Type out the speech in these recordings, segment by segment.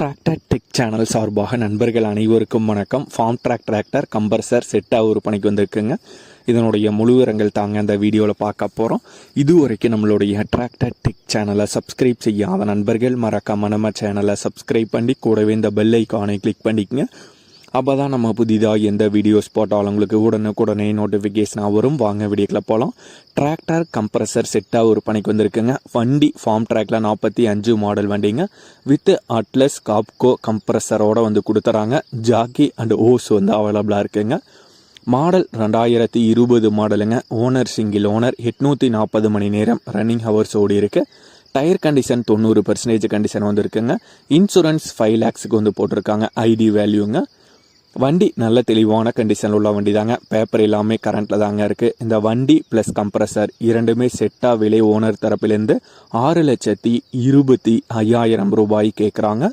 Tractor tech channel சார்பாக நண்பர்கள் அனைவருக்கும் வணக்கம். ஃபார்ம் ட்ராக் டிராக்டர் கம்பர்சர் செட்டாக விற்பனைக்கு வந்திருக்குங்க. இதனுடைய முழு விவரங்கள் தாங்க அந்த வீடியோவில் பார்க்க போகிறோம் இதுவரைக்கும் நம்மளுடைய டிராக்டர் டெக் சேனலை சப்ஸ்கிரைப் செய்யாத நண்பர்கள் மறக்காம நம்ம சேனலை சப்ஸ்கிரைப் பண்ணி கூடவே இந்த பெல் ஐக்கானை கிளிக் பண்ணிக்கங்க. அப்போ தான் நம்ம புதிதாக எந்த வீடியோஸ் போட்டாலும் உங்களுக்கு உடனுக்குடனே நோட்டிஃபிகேஷனாக வரும்? வாங்க வீடியோக்கில் போகலாம் டிராக்டர் கம்ப்ரஸர் செட்டாக ஒரு பணிக்கு வந்திருக்குங்க. வண்டி ஃபார்ம் ட்ராக்ல நாற்பத்தி அஞ்சு மாடல் வண்டிங்க. வித் அட்லஸ் காப்கோ கம்ப்ரஸரோடு வந்து கொடுத்துறாங்க. ஜாக்கி அண்ட் ஓஸ் வந்து அவைலபிளாக இருக்குங்க. மாடல் ரெண்டாயிரத்தி இருபது மாடலுங்க ஓனர் சிங்கிள் ஓனர் எட்நூற்றி நாற்பது மணி நேரம் ரன்னிங் ஹவர்ஸ் ஓடி இருக்கு. டயர் கண்டிஷன் தொண்ணூறு பர்சன்டேஜ் கண்டிஷன் வந்துருக்குங்க இன்சூரன்ஸ் ஃபைவ் லேக்ஸுக்கு வந்து போட்டிருக்காங்க. ஐடி வேல்யூங்க வண்டி நல்ல தெளிவான கண்டிஷனில் உள்ள வண்டி தாங்க. பேப்பர் எல்லாமே கரண்ட்டில் தாங்க இருக்குது இந்த வண்டி ப்ளஸ் கம்ப்ரஸர் இரண்டுமே செட்டாக விலை ஓனர் தரப்பிலேருந்து ஆறு லட்சத்தி இருபத்தி ஐயாயிரம் ரூபாய் கேட்குறாங்க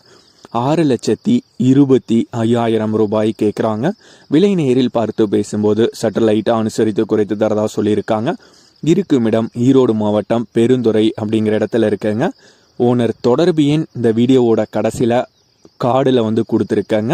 ஆறு லட்சத்தி இருபத்தி ஐயாயிரம் ரூபாய் கேட்குறாங்க விலை நேரில் பார்த்து பேசும்போது சற்று லைட்டாக அனுசரித்து குறைத்து தரதாக சொல்லியிருக்காங்க. இருக்கும் இடம் ஈரோடு மாவட்டம் பெருந்துறை அப்படிங்கிற இடத்துல இருக்குங்க. ஓனர் தொடர்பு எண் இந்த வீடியோவோட கடைசியில் கார்டில் வந்து கொடுத்துருக்காங்க.